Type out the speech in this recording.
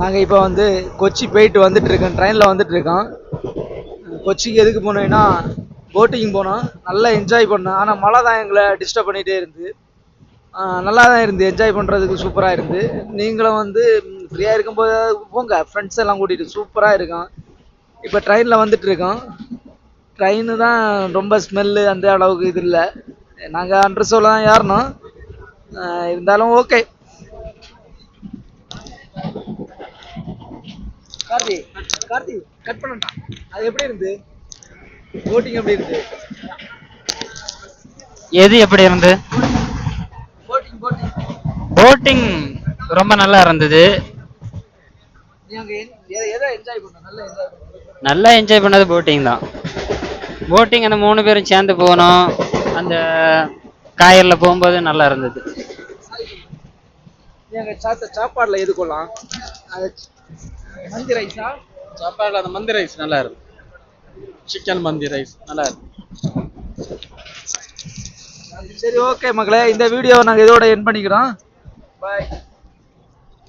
நாங்கள் இப்போ வந்து கொச்சி போயிட்டு வந்துட்டு இருக்கோம் ட்ரெயினில் வந்துட்டு இருக்கோம் கொச்சிக்கு எதுக்கு போனோம்னா போட்டிங் போனோம். நல்லா என்ஜாய் பண்ணோம். ஆனால் மழை தான் எங்களை டிஸ்டர்ப் பண்ணிகிட்டே இருந்து. நல்லா தான் இருந்து. என்ஜாய் பண்ணுறதுக்கு சூப்பராக இருந்து. நீங்களும் வந்து ஃப்ரீயாக இருக்கும்போது போங்க. ஃப்ரெண்ட்ஸ் எல்லாம் கூட்டிகிட்டு சூப்பராக இருக்கும். இப்போ ட்ரெயினில் வந்துட்டுருக்கோம். ட்ரெயினு ட்ரெயின் தான் ரொம்ப ஸ்மெல்லு அந்த அளவுக்கு இது இல்லை. நாங்கள் அண்ட்ரஸோவில் தான் ஏறினோம் இருந்தாலும் ஓகே கார்த்தி கார்த்தி கட் பண்ணட்டா அது எப்படி இருந்து? போட்டிங் எப்படி இருந்து? எது எப்படி இருந்து? போட்டிங் போட்டிங் போட்டிங் ரொம்ப நல்லா இருந்தது. நல்லா என்ஜாய் பண்ண. நல்லா என்ஜாய் பண்ணது போட்டிங் தான். போட்டிங் அந்த மூணு பேரும் சேர்ந்து போனோம். அந்த காயல்ல போகும்போது நல்லா இருந்தது. சாப்பாடில் எது கொள்ளலாம் அது மந்தி ரைஸா சாப்பாடுல அந்த மந்தி ரைஸ் நல்லா இருக்கும். சிக்கன் மந்தி ரைஸ் நல்லா இருக்கும். சரி ஓகே மக்களே. இந்த வீடியோவை நாங்கள் இதோட என் பண்ணிக்கிறோம். பாய்